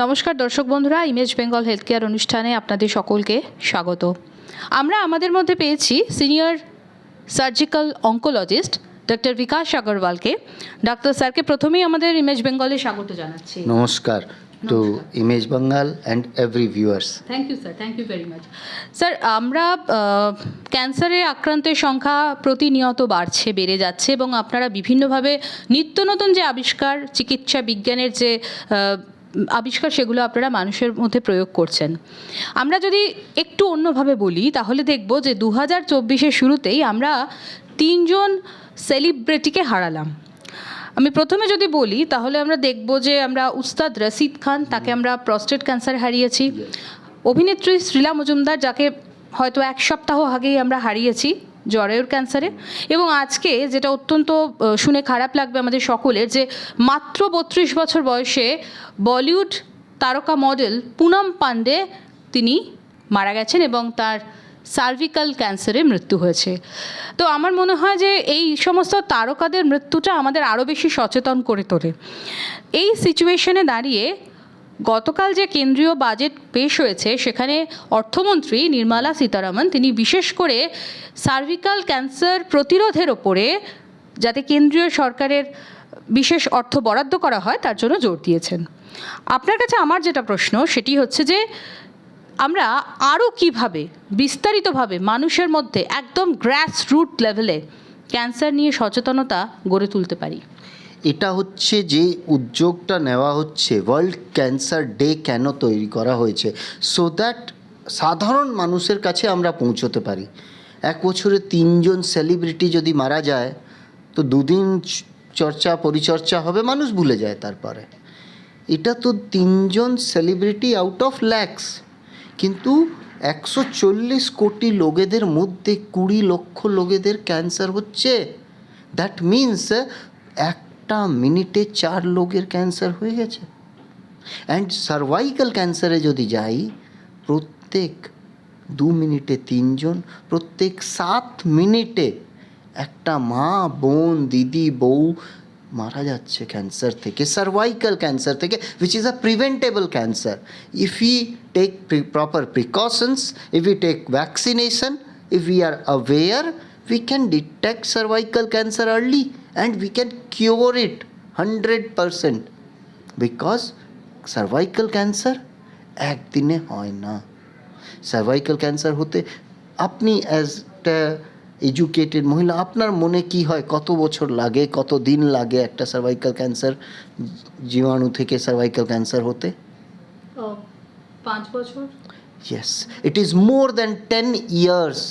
নমস্কার দর্শক বন্ধুরা ইমেজ বেঙ্গল হেলথ কেয়ার অনুষ্ঠানে আপনাদের সকলকে স্বাগত। আমরা আমাদের মধ্যে পেয়েছি senior surgical oncologist doctor Bikash আগরওয়ালকে doctor স্যারকে প্রথমেই আমাদের ইমেজ বেঙ্গলে স্বাগত জানাচ্ছি। নমস্কার to Image Bengal and every viewers thank you sir thank you very much sir আমরা ক্যান্সারে আক্রান্তের সংখ্যা প্রতিনিয়ত বাড়ছে বেড়ে যাচ্ছে এবং আপনারা বিভিন্নভাবে নিত্য নতুন যে আবিষ্কার চিকিৎসা বিজ্ঞানের যে আবিষ্কার সেগুলো আপনারা মানুষের মধ্যে প্রয়োগ করছেন। আমরা যদি একটু অন্যভাবে বলি তাহলে দেখব যে দু হাজার চব্বিশের শুরুতেই আমরা তিনজন সেলিব্রিটিকে হারালাম। আমি প্রথমে যদি বলি তাহলে আমরা দেখব যে আমরা উস্তাদ রশিদ খান তাকে আমরা প্রস্টেট ক্যান্সার হারিয়েছি। অভিনেত্রী শ্রীলা মজুমদার যাকে হয়তো এক সপ্তাহ আগেই আমরা হারিয়েছি। জরায়ুর ক্যান্সারে এবং আজকে যেটা অত্যন্ত শুনে খারাপ লাগবে আমাদের সকলের যে মাত্র বত্রিশ বছর বয়সে বলিউড তারকা মডেল পুনম পান্ডে তিনি মারা গেছেন এবং তার সার্ভিক্যাল ক্যান্সারে মৃত্যু হয়েছে। তো আমার মনে হয় যে এই সমস্ত তারকাদের মৃত্যুটা আমাদের আরও বেশি সচেতন করে তোলে। এই সিচুয়েশনে দাঁড়িয়ে গতকাল যে কেন্দ্রীয় বাজেট পেশ হয়েছে, সেখানে অর্থমন্ত্রী নির্মলা সীতারামন তিনি বিশেষ করে সার্ভিক্যাল ক্যান্সার প্রতিরোধের ওপরে যাতে কেন্দ্রীয় সরকারের বিশেষ অর্থ বরাদ্দ করা হয়, তার জন্য জোর দিয়েছেন। আপনার কাছে আমার যেটা প্রশ্ন, সেটি হচ্ছে যে আমরা আরও কীভাবে, বিস্তারিতভাবে মানুষের মধ্যে একদম গ্রাস রুট লেভেলে ক্যান্সার নিয়ে সচেতনতা গড়ে তুলতে পারি? এটা হচ্ছে যে উদ্যোগটা নেওয়া হচ্ছে ওয়ার্ল্ড ক্যান্সার ডে কেন তৈরি করা হয়েছে? সো দ্যাট সাধারণ মানুষের কাছে আমরা পৌঁছতে পারি। এক বছরে তিনজন সেলিব্রিটি যদি মারা যায়, তো দুদিন চর্চা পরিচর্চা হবে, মানুষ ভুলে যায় তারপরে। এটা তো তিনজন সেলিব্রিটি আউট অফ ল্যাক্স কিন্তু একশো চল্লিশ কোটি লোকেদের মধ্যে কুড়ি লক্ষ লোকেদের ক্যান্সার হচ্ছে। দ্যাট মিন্স একটা মিনিটে চার লোকের ক্যান্সার হয়ে গেছে অ্যান্ড সার্ভাইকাল ক্যান্সারে যদি যাই প্রত্যেক দু মিনিটে তিনজন প্রত্যেক সাত মিনিটে একটা মা বোন দিদি বউ মারা যাচ্ছে ক্যান্সার থেকে সার্ভাইকাল ক্যান্সার থেকে which is a preventable cancer if you take proper precautions if you take vaccination if we are aware, we can detect cervical cancer early. And we can cure it 100% because cervical cancer একদিনে হয় না। Cervical cancer হতে আপনি as একটা educated মহিলা আপনার মনে কি হয়? কত বছর লাগে কত দিন লাগে একটা সার্ভাইকাল ক্যান্সার জীবাণু থেকে সার্ভাইকাল ক্যান্সার হতে? পাঁচ বছর? Yes it is more than ten years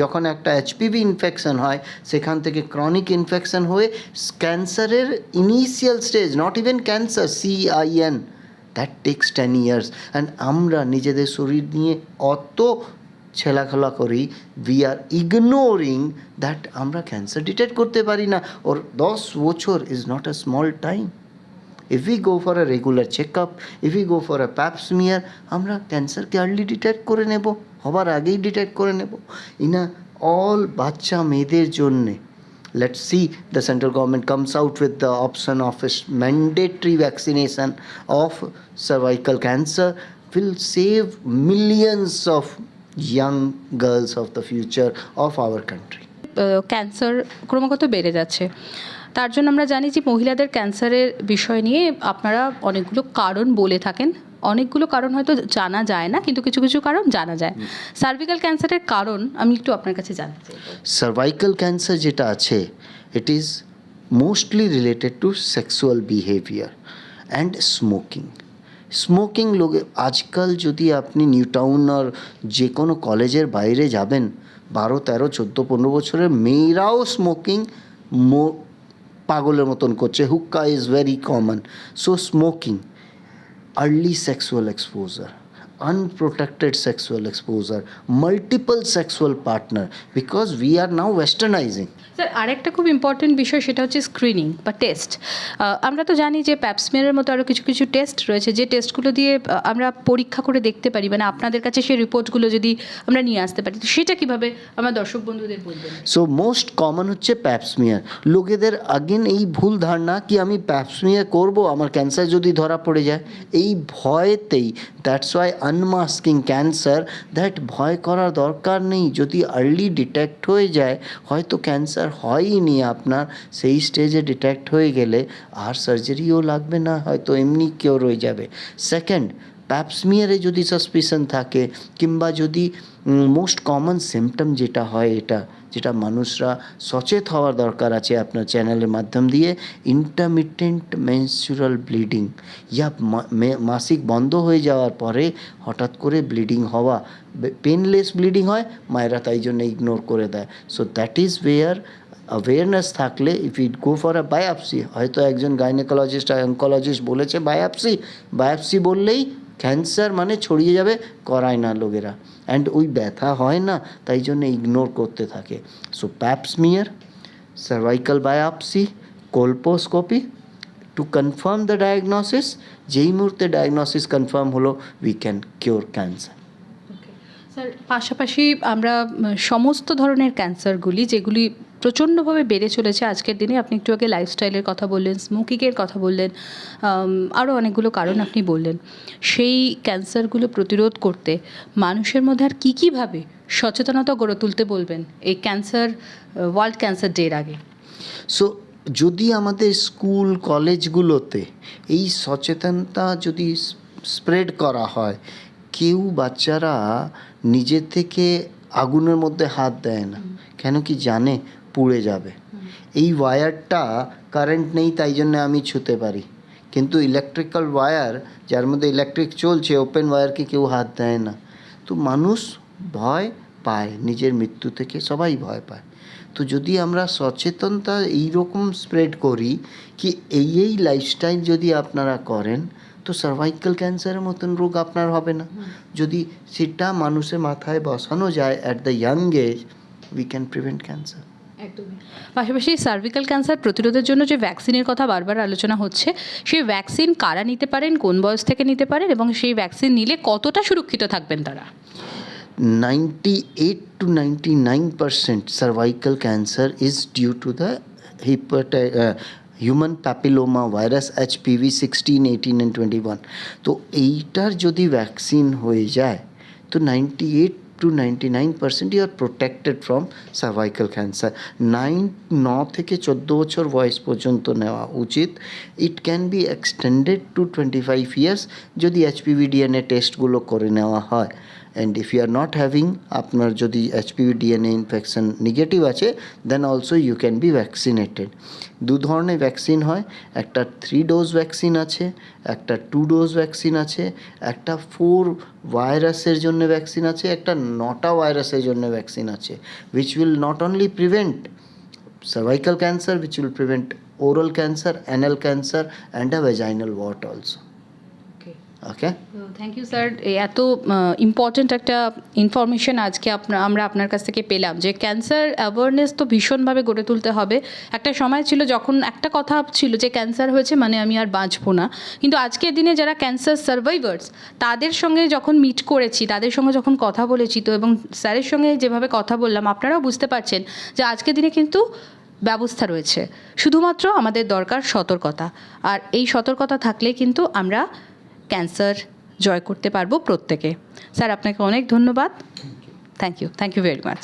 যখন একটা এইচপিভি ইনফেকশন হয়, সেখান থেকে ক্রনিক ইনফেকশন হয়ে ক্যান্সারের initial stage not even cancer CIN that takes ten years and আমরা নিজেদের শরীর নিয়ে অত ছেলাখেলা করি উই আর ইগনোরিং দ্যাট আমরা ক্যান্সার ডিটেক্ট করতে পারি না ওর দশ বছর is not a small time if we go for a regular check up if we go for a pap smear আমরা ক্যান্সারকে আর্লি ডিটেক্ট করে নেব। হবার আগেই ডিটেক্ট করে নেব। ইনা অল বাচ্চা মেয়েদের জন্যে। Let see the central government comes out with the option of is mandatory vaccination of cervical cancer will save millions of young girls of the future of our country cancer ক্রমাগত বেড়ে যাচ্ছে। তার জন্য আমরা জানি যে মহিলাদের ক্যান্সারের বিষয় নিয়ে আপনারা অনেকগুলো কারণ বলে থাকেন। অনেকগুলো কারণ হয়তো জানা যায় না কিন্তু কিছু কিছু কারণ জানা যায়। সার্ভিক্যাল ক্যান্সারের কারণ আমি একটু আপনার কাছে জানতে চাই। সার্ভাইকাল ক্যান্সার যেটা আছে it is mostly related to sexual behaviour and smoking smoking লোকে আজকাল যদি আপনি নিউ টাউন আর যে কোনো কলেজের বাইরে যাবেন বারো তেরো চোদ্দ পনেরো বছরের মেয়েরাও স্মোকিং মো পাগলের মতন করছে। Hookah is very common so smoking early sexual exposure unprotected sexual exposure, multiple sexual partner because we are now westernizing. Sir আরেকটা খুব ইম্পর্টেন্ট বিষয় সেটা হচ্ছে স্ক্রিনিং বা টেস্ট আমরা তো জানি যে প্যাপসমিয়ারের মতো আরও কিছু কিছু টেস্ট রয়েছে যে টেস্টগুলো দিয়ে আমরা পরীক্ষা করে দেখতে পারি মানে আপনাদের কাছে সেই রিপোর্টগুলো যদি আমরা নিয়ে আসতে পারি তো সেটা কীভাবে আমার দর্শক বন্ধুদের বলবেন? সো মোস্ট কমন হচ্ছে প্যাপসমিয়ার লোকেদের আগেন এই ভুল ধারণা কি আমি প্যাপসমিয়ার করব? আমার ক্যান্সার যদি ধরা পড়ে যায় এই ভয়েতেই that's why unmasking cancer that ভয় করার দরকার নেই। যদি আর্লি ডিটেক্ট হয়ে যায়, হয়তো ক্যান্সার হয়ইনি আপনার, সেই স্টেজে ডিটেক্ট হয়ে গেলে আর সার্জারিও লাগবে না, হয়তো এমনি কিওর হয়ে যাবে। সেকেন্ড প্যাপসমিয়ারে যদি সাসপিশন থাকে, কিংবা যদি মোস্ট কমন সিমটম যেটা হয় এটা, যেটা মানুষরা সচেত হওয়ার দরকার আছে আপনার চ্যানেলের মাধ্যম দিয়ে ইন্টারমিটেন্ট মেনস্ট্রুরাল ব্লিডিং ইয়া মাসিক বন্ধ হয়ে যাওয়ার পরে হঠাৎ করে ব্লিডিং হওয়া পেনলেস ব্লিডিং হয়, মায়েরা তাই জন্য ইগনোর করে দেয়। So that is where awareness থাকলে if it go for a biopsy হয়তো একজন গাইনোকোলজিস্ট অঙ্কোলজিস্ট বলেছে বায়োপসি বায়োপসি বললেই ক্যান্সার মানে ছড়িয়ে যাবে করায় না লোকেরা অ্যান্ড ওই ব্যথা হয় না তাই জন্য ইগনোর করতে থাকে so pap smear cervical biopsy colposcopy to confirm the diagnosis যেই মুহূর্তে ডায়াগনোসিস কনফার্ম হলো we can cure cancer sir পাশাপাশি আমরা সমস্ত ধরনের ক্যান্সারগুলি যেগুলি প্রচণ্ডভাবে বেড়ে চলেছে আজকের দিনে, আপনি একটু আগে লাইফস্টাইলের কথা বললেন স্মোকিংয়ের কথা বললেন আরও অনেকগুলো কারণ আপনি বললেন। সেই ক্যান্সারগুলো প্রতিরোধ করতে মানুষের মধ্যে আর কী কীভাবে সচেতনতা গড়ে তুলতে বলবেন এই ক্যান্সার ওয়ার্ল্ড ক্যান্সার ডের আগে? সো যদি আমাদের স্কুল কলেজগুলোতে এই সচেতনতা যদি স্প্রেড করা হয় কেউ বাচ্চারা নিজের থেকে আগুনের মধ্যে হাত দেয় না। কেন কি জানে? পুড়ে যাবে। এই ওয়্যারটা কারেন্ট নেই তাই জন্য আমি ছুতে পারি। কিন্তু ইলেকট্রিক্যাল ওয়্যার যার মধ্যে ইলেকট্রিক চলছে ওপেন ওয়্যারকে কেউ হাত দেয় না। তো মানুষ ভয় পায় নিজের মৃত্যু থেকে সবাই ভয় পায়। তো যদি আমরা সচেতনতা এইরকম স্প্রেড করি কি এই এই লাইফস্টাইল যদি আপনারা করেন তো সার্ভাইকাল ক্যান্সারের মতন রোগ আপনার হবে না। যদি সেটা মানুষের মাথায় বসানো যায় at the young age we can prevent cancer একদমই। পাশাপাশি সার্ভিক্যাল ক্যান্সার প্রতিরোধের জন্য যে ভ্যাকসিনের কথা বারবার আলোচনা হচ্ছে সেই ভ্যাকসিন কারা নিতে পারেন কোন বয়স থেকে নিতে পারেন এবং সেই ভ্যাকসিন নিলে কতটা সুরক্ষিত থাকবেন তারা? 98 nine 99 percent cancer is due to the the hepati- uh, human papilloma virus HPV 16, 18 and 21 তো এইটার যদি ভ্যাকসিন হয়ে যায় তো 98 to ninety nine percent you are protected from cervical cancer nine ন থেকে চোদ্দ বছর বয়স পর্যন্ত নেওয়া উচিত it can be extended to twenty five years যদি এইচপিভি ডিএনএ টেস্টগুলো করে নেওয়া হয় and if you are not having আপনার যদি এইচপিভি ডিএনএ ইনফেকশন নেগেটিভ আছে then also you can be vaccinated দু ধরনের ভ্যাকসিন হয় একটা থ্রি ডোজ ভ্যাকসিন আছে একটা টু ডোজ ভ্যাকসিন আছে একটা ফোর ভাইরাসের জন্য ভ্যাকসিন আছে একটা নটা ভাইরাসের জন্য ভ্যাকসিন আছে which will not only prevent cervical cancer which will prevent oral cancer anal cancer and a vaginal wart also. Okay? Thank you sir এত ইম্পর্ট্যান্ট একটা ইনফরমেশন আজকে আমরা আপনার কাছ থেকে পেলাম যে ক্যান্সার অ্যাওয়ারনেস তো ভীষণভাবে গড়ে তুলতে হবে। একটা সময় ছিল যখন একটা কথা ছিল যে ক্যান্সার হয়েছে মানে আমি আর বাঁচবো না। কিন্তু আজকের দিনে যারা ক্যান্সার সার্ভাইভার্স তাদের সঙ্গে যখন মিট করেছি, তাদের সঙ্গে যখন কথা বলেছি, তো এবং স্যারের সঙ্গে যেভাবে কথা বললাম, আপনারাও বুঝতে পারছেন যে আজকের দিনে কিন্তু ব্যবস্থা রয়েছে। শুধুমাত্র আমাদের দরকার সতর্কতা। আর এই সতর্কতা থাকলে কিন্তু আমরা ক্যান্সার জয় করতে পারব প্রত্যেকে। স্যার আপনাকে অনেক ধন্যবাদ। Thank you thank you very much